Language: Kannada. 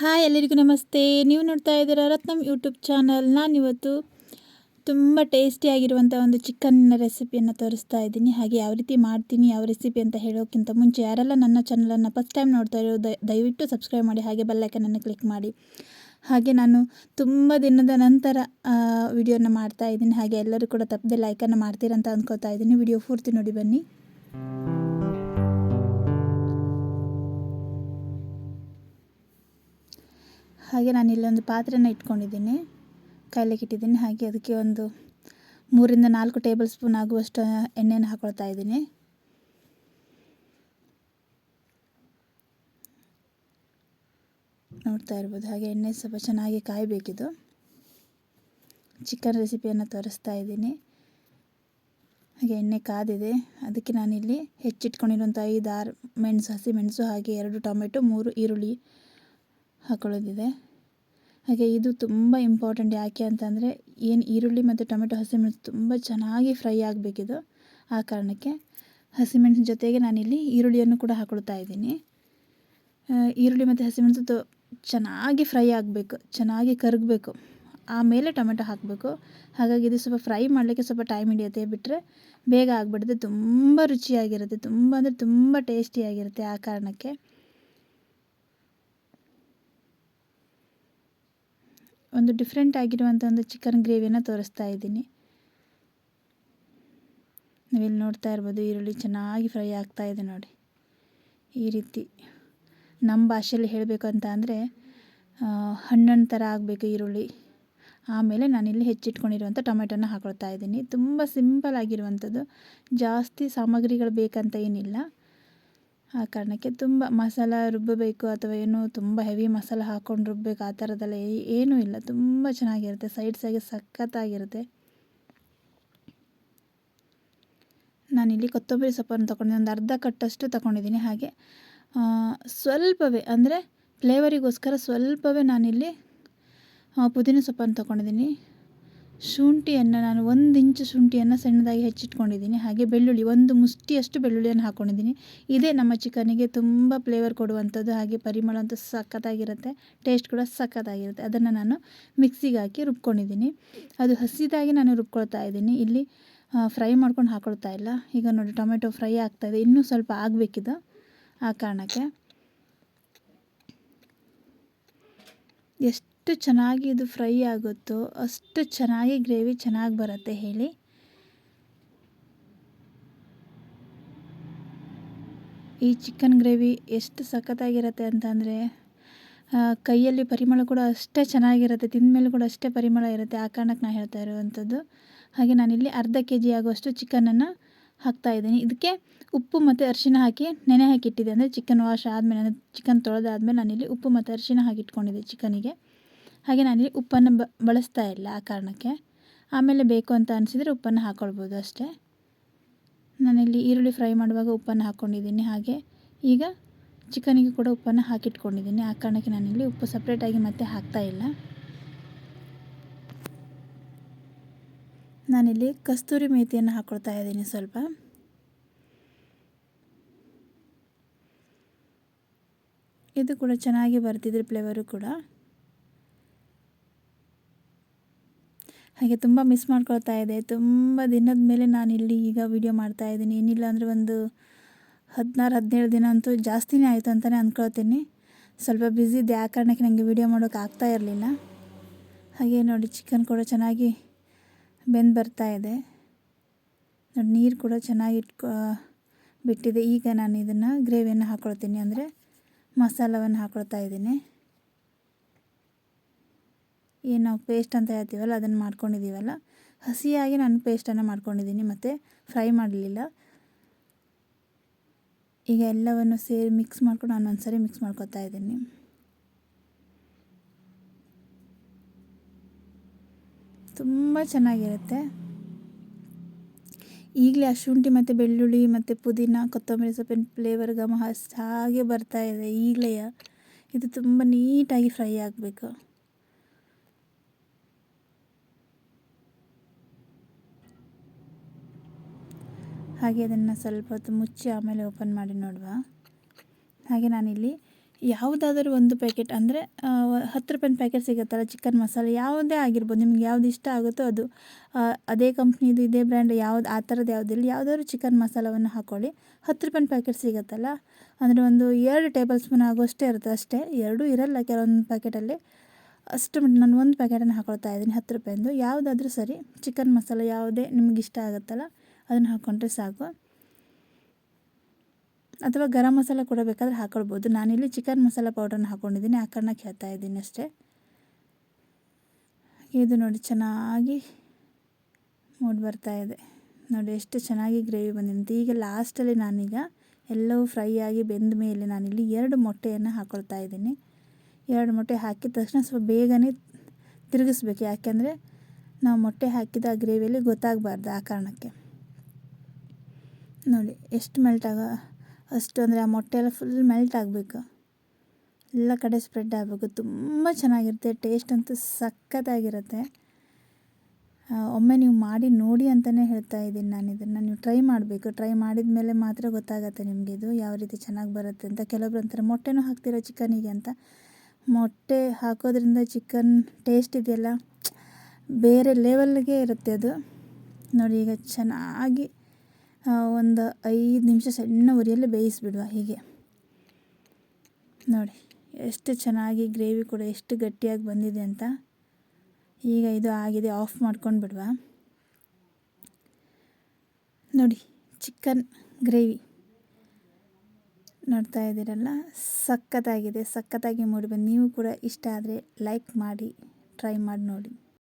ಹಾಯ್ ಎಲ್ಲರಿಗೂ ನಮಸ್ತೆ. ನೀವು ನೋಡ್ತಾ ಇದ್ದೀರಾ ರತ್ನಂ ಯೂಟ್ಯೂಬ್ ಚಾನಲ್. ನಾನಿವತ್ತು ತುಂಬ ಟೇಸ್ಟಿಯಾಗಿರುವಂಥ ಒಂದು ಚಿಕನ್ನ ರೆಸಿಪಿಯನ್ನು ತೋರಿಸ್ತಾ ಇದ್ದೀನಿ. ಹಾಗೆ ಯಾವ ರೀತಿ ಮಾಡ್ತೀನಿ, ಯಾವ ರೆಸಿಪಿ ಅಂತ ಹೇಳೋಕ್ಕಿಂತ ಮುಂಚೆ ಯಾರೆಲ್ಲ ನನ್ನ ಚಾನಲನ್ನು ಫಸ್ಟ್ ಟೈಮ್ ನೋಡ್ತಾ ಇರೋ ದಯವಿಟ್ಟು ಸಬ್ಸ್ಕ್ರೈಬ್ ಮಾಡಿ, ಹಾಗೆ ಬೆಲ್ಲೈಕನನ್ನು ಕ್ಲಿಕ್ ಮಾಡಿ. ಹಾಗೆ ನಾನು ತುಂಬ ದಿನದ ನಂತರ ವಿಡಿಯೋನ ಮಾಡ್ತಾ ಇದ್ದೀನಿ. ಹಾಗೆ ಎಲ್ಲರೂ ಕೂಡ ತಪ್ಪದೆ ಲೈಕನ್ನು ಮಾಡ್ತೀರಂತ ಅಂದ್ಕೋತಾ ಇದ್ದೀನಿ. ವಿಡಿಯೋ ಪೂರ್ತಿ ನೋಡಿ ಬನ್ನಿ. ಹಾಗೆ ನಾನು ಇಲ್ಲೊಂದು ಪಾತ್ರೆನ ಇಟ್ಕೊಂಡಿದ್ದೀನಿ. ಕಾಯ್ಲಿಕ್ಕೆ ಇಟ್ಟಿದ್ದೀನಿ. ಹಾಗೆ ಅದಕ್ಕೆ ಒಂದು ಮೂರಿಂದ ನಾಲ್ಕು ಟೇಬಲ್ ಸ್ಪೂನ್ ಆಗುವಷ್ಟು ಎಣ್ಣೆನ ಹಾಕೊಳ್ತಾ ಇದ್ದೀನಿ. ನೋಡ್ತಾ ಇರ್ಬೋದು. ಹಾಗೆ ಎಣ್ಣೆ ಸ್ವಲ್ಪ ಚೆನ್ನಾಗಿ ಕಾಯಬೇಕಿದು. ಚಿಕನ್ ರೆಸಿಪಿಯನ್ನು ತೋರಿಸ್ತಾ ಇದ್ದೀನಿ. ಹಾಗೆ ಎಣ್ಣೆ ಕಾದಿದೆ. ಅದಕ್ಕೆ ನಾನಿಲ್ಲಿ ಹೆಚ್ಚಿಟ್ಕೊಂಡಿರುವಂಥ ಐದು ಆರು ಮೆಣಸು, ಹಸಿ ಮೆಣಸು ಹಾಗೆ ಎರಡು ಟೊಮೆಟೊ, ಮೂರು ಈರುಳ್ಳಿ ಹಾಕೊಳ್ಳೋದಿದೆ. ಹಾಗೆ ಇದು ತುಂಬ ಇಂಪಾರ್ಟೆಂಟ್ ಯಾಕೆ ಅಂತಂದರೆ ಏನು ಈರುಳ್ಳಿ ಮತ್ತು ಟೊಮೆಟೊ ಹಸಿಮೆಣಸು ತುಂಬ ಚೆನ್ನಾಗಿ ಫ್ರೈ ಆಗಬೇಕಿದು ಆ ಕಾರಣಕ್ಕೆ ಹಸಿಮೆಣಸಿನ ಜೊತೆಗೆ ನಾನಿಲ್ಲಿ ಈರುಳ್ಳಿಯನ್ನು ಕೂಡ ಹಾಕೊಳ್ತಾ ಇದ್ದೀನಿ. ಈರುಳ್ಳಿ ಮತ್ತು ಹಸಿಮೆಣಸು ತೊ ಚೆನ್ನಾಗಿ ಫ್ರೈ ಆಗಬೇಕು, ಚೆನ್ನಾಗಿ ಕರಗಬೇಕು. ಆಮೇಲೆ ಟೊಮೆಟೊ ಹಾಕಬೇಕು. ಹಾಗಾಗಿ ಇದು ಸ್ವಲ್ಪ ಫ್ರೈ ಮಾಡಲಿಕ್ಕೆ ಸ್ವಲ್ಪ ಟೈಮ್ ಹಿಡಿಯುತ್ತೆ. ಬಿಟ್ಟರೆ ಬೇಗ ಆಗಿಬಿಡುತ್ತೆ. ತುಂಬ ರುಚಿಯಾಗಿರುತ್ತೆ. ತುಂಬ ಅಂದರೆ ತುಂಬ ಟೇಸ್ಟಿಯಾಗಿರುತ್ತೆ ಆ ಕಾರಣಕ್ಕೆ. ಒಂದು ಡಿಫ್ರೆಂಟ್ ಆಗಿರುವಂಥ ಒಂದು ಚಿಕನ್ ಗ್ರೇವಿಯನ್ನು ತೋರಿಸ್ತಾ ಇದ್ದೀನಿ. ನಾವಿಲ್ಲಿ ನೋಡ್ತಾ ಇರ್ಬೋದು ಈರುಳ್ಳಿ ಚೆನ್ನಾಗಿ ಫ್ರೈ ಆಗ್ತಾ ಇದೆ ನೋಡಿ. ಈ ರೀತಿ ನಮ್ಮ ಭಾಷೆಯಲ್ಲಿ ಹೇಳಬೇಕು ಅಂತ ಅಂದರೆ ಹಣ್ಣನ್ನು ಥರ ಆಗಬೇಕು ಈರುಳ್ಳಿ. ಆಮೇಲೆ ನಾನಿಲ್ಲಿ ಹೆಚ್ಚಿಟ್ಕೊಂಡಿರುವಂಥ ಟೊಮೆಟೊನ ಹಾಕೊಳ್ತಾ ಇದ್ದೀನಿ. ತುಂಬ ಸಿಂಪಲ್ ಆಗಿರುವಂಥದ್ದು ಜಾಸ್ತಿ ಸಾಮಗ್ರಿಗಳು ಬೇಕಂತ ಏನಿಲ್ಲ. ಆ ಕಾರಣಕ್ಕೆ ತುಂಬ ಮಸಾಲ ರುಬ್ಬಬೇಕು ಅಥವಾ ಏನು ತುಂಬ ಹೆವಿ ಮಸಾಲ ಹಾಕ್ಕೊಂಡು ರುಬ್ಬಬೇಕು ಆ ಥರದ್ದೆಲ್ಲ ಏನೂ ಇಲ್ಲ. ತುಂಬ ಚೆನ್ನಾಗಿರುತ್ತೆ. ಸೈಡ್ಸಾಗಿ ಸಖತ್ತಾಗಿರುತ್ತೆ. ನಾನಿಲ್ಲಿ ಕೊತ್ತಂಬರಿ ಸೊಪ್ಪನ್ನು ತೊಗೊಂಡಿದ್ದೀನಿ ಒಂದು ಅರ್ಧ ಕಟ್ಟಷ್ಟು ತೊಗೊಂಡಿದ್ದೀನಿ ಹಾಗೆ. ಸ್ವಲ್ಪವೇ, ಅಂದರೆ ಫ್ಲೇವರಿಗೋಸ್ಕರ ಸ್ವಲ್ಪವೇ ನಾನಿಲ್ಲಿ ಪುದೀನ ಸೊಪ್ಪನ್ನು ತೊಗೊಂಡಿದ್ದೀನಿ. ಶುಂಠಿಯನ್ನು ನಾನು ಒಂದು ಇಂಚು ಶುಂಠಿಯನ್ನು ಸಣ್ಣದಾಗಿ ಹೆಚ್ಚಿಟ್ಕೊಂಡಿದ್ದೀನಿ. ಹಾಗೆ ಬೆಳ್ಳುಳ್ಳಿ, ಒಂದು ಮುಷ್ಟಿಯಷ್ಟು ಬೆಳ್ಳುಳ್ಳಿಯನ್ನು ಹಾಕ್ಕೊಂಡಿದ್ದೀನಿ ಇದೇ ನಮ್ಮ ಚಿಕನಿಗೆ ತುಂಬ ಫ್ಲೇವರ್ ಕೊಡುವಂಥದ್ದು. ಹಾಗೆ ಪರಿಮಳ ಅಂತೂ ಸಖತ್ತಾಗಿರುತ್ತೆ ಟೇಸ್ಟ್ ಕೂಡ ಸಖತ್ತಾಗಿರುತ್ತೆ. ಅದನ್ನು ನಾನು ಮಿಕ್ಸಿಗೆ ಹಾಕಿ ರುಬ್ಕೊಂಡಿದ್ದೀನಿ. ಅದು ಹಸಿದಾಗಿ ನಾನು ರುಬ್ಕೊಳ್ತಾ ಇದ್ದೀನಿ. ಇಲ್ಲಿ ಫ್ರೈ ಮಾಡ್ಕೊಂಡು ಹಾಕೊಳ್ತಾ ಇಲ್ಲ. ಈಗ ನೋಡಿ, ಟೊಮೆಟೊ ಫ್ರೈ ಆಗ್ತಾಯಿದೆ ಇನ್ನೂ ಸ್ವಲ್ಪ ಆಗಬೇಕಿದು ಆ ಕಾರಣಕ್ಕೆ. ಎಷ್ಟು ಎಷ್ಟು ಚೆನ್ನಾಗಿ ಇದು ಫ್ರೈ ಆಗುತ್ತೋ ಅಷ್ಟು ಚೆನ್ನಾಗಿ ಗ್ರೇವಿ ಚೆನ್ನಾಗಿ ಬರುತ್ತೆ ಹೇಳಿ. ಈ ಚಿಕನ್ ಗ್ರೇವಿ ಎಷ್ಟು ಸಖತ್ತಾಗಿರುತ್ತೆ ಅಂತಂದರೆ ಕೈಯಲ್ಲಿ ಪರಿಮಳ ಕೂಡ ಅಷ್ಟೇ ಚೆನ್ನಾಗಿರುತ್ತೆ, ತಿಂದಮೇಲೆ ಕೂಡ ಅಷ್ಟೇ ಪರಿಮಳ ಇರುತ್ತೆ, ಆ ಕಾರಣಕ್ಕೆ ನಾನು ಹೇಳ್ತಾ ಇರುವಂಥದ್ದು. ಹಾಗೆ ನಾನಿಲ್ಲಿ ಅರ್ಧ ಕೆ ಜಿ ಆಗುವಷ್ಟು ಚಿಕನನ್ನು ಹಾಕ್ತಾಯಿದ್ದೀನಿ ಇದಕ್ಕೆ ಉಪ್ಪು ಮತ್ತು ಅರಿಶಿನ ಹಾಕಿ ನೆನೆ ಹಾಕಿಟ್ಟಿದ್ದೆ ಅಂದರೆ ಚಿಕನ್ ವಾಶ್ ಆದಮೇಲೆ, ಅಂದರೆ ಚಿಕನ್ ತೊಳೆದಾದ್ಮೇಲೆ ನಾನಿಲ್ಲಿ ಉಪ್ಪು ಮತ್ತು ಅರಿಶಿನ ಹಾಕಿಟ್ಕೊಂಡಿದ್ದೆ ಚಿಕನಿಗೆ. ಹಾಗೆ ನಾನಿಲ್ಲಿ ಉಪ್ಪನ್ನು ಬಳಸ್ತಾ ಇಲ್ಲ ಆ ಕಾರಣಕ್ಕೆ. ಆಮೇಲೆ ಬೇಕು ಅಂತ ಅನಿಸಿದರೆ ಉಪ್ಪನ್ನು ಹಾಕ್ಕೊಳ್ಬೋದು ಅಷ್ಟೇ. ನಾನಿಲ್ಲಿ ಈರುಳ್ಳಿ ಫ್ರೈ ಮಾಡುವಾಗ ಉಪ್ಪನ್ನು ಹಾಕ್ಕೊಂಡಿದ್ದೀನಿ ಹಾಗೆ. ಈಗ ಚಿಕನಿಗೆ ಕೂಡ ಉಪ್ಪನ್ನು ಹಾಕಿಟ್ಕೊಂಡಿದ್ದೀನಿ. ಆ ಕಾರಣಕ್ಕೆ ನಾನಿಲ್ಲಿ ಉಪ್ಪು ಸಪ್ರೇಟಾಗಿ ಮತ್ತೆ ಹಾಕ್ತಾ ಇಲ್ಲ. ನಾನಿಲ್ಲಿ ಕಸ್ತೂರಿ ಮೇಥಿಯನ್ನು ಹಾಕ್ಕೊಳ್ತಾ ಇದ್ದೀನಿ ಸ್ವಲ್ಪ. ಇದು ಕೂಡ ಚೆನ್ನಾಗಿ ಬರ್ತಿದ್ರೆ ಫ್ಲೇವರು ಕೂಡ. ಹಾಗೆ ತುಂಬ ಮಿಸ್ ಮಾಡ್ಕೊಳ್ತಾ ಇದೆ. ತುಂಬ ದಿನದ ಮೇಲೆ ನಾನು ಇಲ್ಲಿ ಈಗ ವೀಡಿಯೋ ಮಾಡ್ತಾ ಇದ್ದೀನಿ. ಏನಿಲ್ಲ ಅಂದರೆ ಒಂದು ಹದಿನಾರು, ಹದಿನೇಳು ದಿನ ಅಂತೂ ಜಾಸ್ತಿನೇ ಆಯಿತು ಅಂತಲೇ ಅಂದ್ಕೊಳ್ತೀನಿ ಸ್ವಲ್ಪ ಬ್ಯುಸಿ ಇದೆ ಆ ಕಾರಣಕ್ಕೆ ನನಗೆ ವೀಡಿಯೋ ಮಾಡೋಕೆ ಆಗ್ತಾ ಇರಲಿಲ್ಲ. ಹಾಗೆ ನೋಡಿ ಚಿಕನ್ ಕೂಡ ಚೆನ್ನಾಗಿ ಬೆಂದು ಬರ್ತಾ ಇದೆ. ನೋಡಿ, ನೀರು ಕೂಡ ಚೆನ್ನಾಗಿ ಇಟ್ಕೊ, ಬಿಟ್ಟಿದೆ. ಈಗ ನಾನು ಇದನ್ನು ಗ್ರೇವಿಯನ್ನು ಹಾಕ್ಕೊಳ್ತೀನಿ ಅಂದರೆ ಮಸಾಲವನ್ನು ಹಾಕ್ಕೊಳ್ತಾ ಇದ್ದೀನಿ. ಏನು ನಾವು ಪೇಸ್ಟ್ ಅಂತ ಹೇಳ್ತೀವಲ್ಲ, ಅದನ್ನು ಮಾಡ್ಕೊಂಡಿದ್ದೀವಲ್ಲ ಹಸಿಯಾಗಿ ನಾನು ಪೇಸ್ಟನ್ನು ಮಾಡ್ಕೊಂಡಿದ್ದೀನಿ ಮತ್ತು ಫ್ರೈ ಮಾಡಲಿಲ್ಲ. ಈಗ ಎಲ್ಲವನ್ನು ಸೇರಿ ಮಿಕ್ಸ್ ಮಾಡ್ಕೊಂಡು ನಾನು ಒಂದು ಸರಿ ಮಿಕ್ಸ್ ಮಾಡ್ಕೊತಾ ಇದ್ದೀನಿ. ತುಂಬ ಚೆನ್ನಾಗಿರುತ್ತೆ. ಈಗಲೇ ಆ ಶುಂಠಿ ಮತ್ತು ಬೆಳ್ಳುಳ್ಳಿ ಮತ್ತು ಪುದೀನ, ಕೊತ್ತಂಬರಿ ಸೊಪ್ಪಿನ ಫ್ಲೇವರ್ ಘಮ ಹಾಗೆ ಬರ್ತಾ ಇದೆ ಈಗಲೇ. ಇದು ತುಂಬ ನೀಟಾಗಿ ಫ್ರೈ ಆಗಬೇಕು. ಹಾಗೆ ಅದನ್ನು ಸ್ವಲ್ಪ ಹೊತ್ತು ಮುಚ್ಚಿ ಆಮೇಲೆ ಓಪನ್ ಮಾಡಿ ನೋಡುವ. ಹಾಗೆ ನಾನಿಲ್ಲಿ ಯಾವುದಾದರೂ ಒಂದು ಪ್ಯಾಕೆಟ್ ಅಂದರೆ ಹತ್ತು ರೂಪಾಯಿನ ಪ್ಯಾಕೆಟ್ ಸಿಗುತ್ತಲ್ಲ ಚಿಕನ್ ಮಸಾಲೆ ಯಾವುದೇ ಆಗಿರ್ಬೋದು, ನಿಮ್ಗೆ ಯಾವ್ದು ಇಷ್ಟ ಆಗುತ್ತೋ ಅದು ಅದೇ ಕಂಪ್ನಿದು ಇದೇ ಬ್ರ್ಯಾಂಡ್ ಯಾವ್ದು, ಆ ಥರದ್ದು ಯಾವುದಿಲ್ಲ ಯಾವುದಾದ್ರು ಚಿಕನ್ ಮಸಾಲವನ್ನು ಹಾಕ್ಕೊಳ್ಳಿ ಹತ್ತು ರೂಪಾಯಿನ ಪ್ಯಾಕೆಟ್ ಸಿಗುತ್ತಲ್ಲ, ಅಂದರೆ ಒಂದು ಎರಡು ಟೇಬಲ್ ಸ್ಪೂನ್ ಆಗುವಷ್ಟೇ ಇರುತ್ತೆ ಅಷ್ಟೇ, ಎರಡೂ ಇರಲ್ಲ ಕೆಲವೊಂದು ಪ್ಯಾಕೆಟಲ್ಲಿ ಅಷ್ಟು ಮಟ್ಟ ನಾನು ಒಂದು ಪ್ಯಾಕೆಟನ್ನು ಹಾಕ್ಕೊಳ್ತಾ ಇದ್ದೀನಿ ಹತ್ತು ರೂಪಾಯಿಂದು. ಯಾವುದಾದ್ರೂ ಸರಿ ಚಿಕನ್ ಮಸಾಲೆ ಯಾವುದೇ ನಿಮ್ಗೆ ಇಷ್ಟ ಆಗುತ್ತಲ್ಲ ಅದನ್ನು ಹಾಕ್ಕೊಂಡ್ರೆ ಸಾಕು. ಅಥವಾ ಗರಂ ಮಸಾಲೆ ಕೂಡ ಬೇಕಾದರೆ ಹಾಕೊಳ್ಬೋದು. ನಾನಿಲ್ಲಿ ಚಿಕನ್ ಮಸಾಲೆ ಪೌಡರ್ನ ಹಾಕ್ಕೊಂಡಿದ್ದೀನಿ ಆ ಕಾರಣಕ್ಕೆ ಹೇಳ್ತಾ ಇದ್ದೀನಿ ಅಷ್ಟೇ. ಇದು ನೋಡಿ ಚೆನ್ನಾಗಿ ಮೂಡ್ ಬರ್ತಾ ಇದೆ. ನೋಡಿ ಎಷ್ಟು ಚೆನ್ನಾಗಿ ಗ್ರೇವಿ ಬಂದಿದೆ ಈಗ ಲಾಸ್ಟಲ್ಲಿ ನಾನೀಗ ಎಲ್ಲವೂ ಫ್ರೈ ಆಗಿ ಬೆಂದ ಮೇಲೆ ನಾನಿಲ್ಲಿ ಎರಡು ಮೊಟ್ಟೆಯನ್ನು ಹಾಕೊಳ್ತಾ ಇದ್ದೀನಿ. ಎರಡು ಮೊಟ್ಟೆ ಹಾಕಿದ ತಕ್ಷಣ ಸ್ವಲ್ಪ ಬೇಗನೆ ತಿರುಗಿಸ್ಬೇಕು. ಯಾಕೆಂದರೆ ನಾವು ಮೊಟ್ಟೆ ಹಾಕಿದ ಆ ಗ್ರೇವಿಯಲ್ಲಿ ಗೊತ್ತಾಗಬಾರ್ದು ಆ ಕಾರಣಕ್ಕೆ. ನೋಡಿ, ಎಷ್ಟು ಮೆಲ್ಟ್ ಆಗ, ಅಷ್ಟು ಅಂದರೆ ಆ ಮೊಟ್ಟೆ ಎಲ್ಲ ಫುಲ್ ಮೆಲ್ಟ್ ಆಗಬೇಕು. ಎಲ್ಲ ಕಡೆ ಸ್ಪ್ರೆಡ್ ಆಗಬೇಕು. ತುಂಬ ಚೆನ್ನಾಗಿರುತ್ತೆ ಟೇಸ್ಟ್ ಅಂತೂ ಸಖತ್ತಾಗಿರುತ್ತೆ. ಒಮ್ಮೆ ನೀವು ಮಾಡಿ ನೋಡಿ ಅಂತಲೇ ಹೇಳ್ತಾ ಇದ್ದೀನಿ ನಾನು ಇದನ್ನು. ನೀವು ಟ್ರೈ ಮಾಡಬೇಕು. ಟ್ರೈ ಮಾಡಿದ ಮೇಲೆ ಮಾತ್ರ ಗೊತ್ತಾಗತ್ತೆ ನಿಮಗೆ ಇದು ಯಾವ ರೀತಿ ಚೆನ್ನಾಗಿ ಬರುತ್ತೆ ಅಂತ. ಕೆಲವೊಬ್ರು ಅಂತಾರೆ ಮೊಟ್ಟೆನೂ ಹಾಕ್ತೀರಾ ಚಿಕನಿಗೆ ಅಂತ. ಮೊಟ್ಟೆ ಹಾಕೋದ್ರಿಂದ ಚಿಕನ್ ಟೇಸ್ಟ್ ಇದೆಯಲ್ಲ, ಬೇರೆ ಲೆವೆಲ್ಗೆ ಇರುತ್ತೆ ಅದು. ನೋಡಿ, ಈಗ ಚೆನ್ನಾಗಿ ಒಂದು ಐದು ನಿಮಿಷ ಸಣ್ಣ ಉರಿಯಲ್ಲಿ ಬೇಯಿಸಿಬಿಡುವ ಹೀಗೆ. ನೋಡಿ, ಎಷ್ಟು ಚೆನ್ನಾಗಿ ಗ್ರೇವಿ ಕೂಡ ಎಷ್ಟು ಗಟ್ಟಿಯಾಗಿ ಬಂದಿದೆ ಅಂತ. ಈಗ ಇದು ಆಗಿದೆ, ಆಫ್ ಮಾಡ್ಕೊಂಡು ಬಿಡುವ. ನೋಡಿ, ಚಿಕನ್ ಗ್ರೇವಿ. ನೋಡ್ತಾ ಇದ್ದೀರಲ್ಲ, ಸಖತ್ತಾಗಿದೆ, ಸಖತ್ತಾಗಿ ಮೂಡಿ ಬಂದು. ನೀವು ಕೂಡ ಇಷ್ಟ ಆದರೆ ಲೈಕ್ ಮಾಡಿ, ಟ್ರೈ ಮಾಡಿ ನೋಡಿ.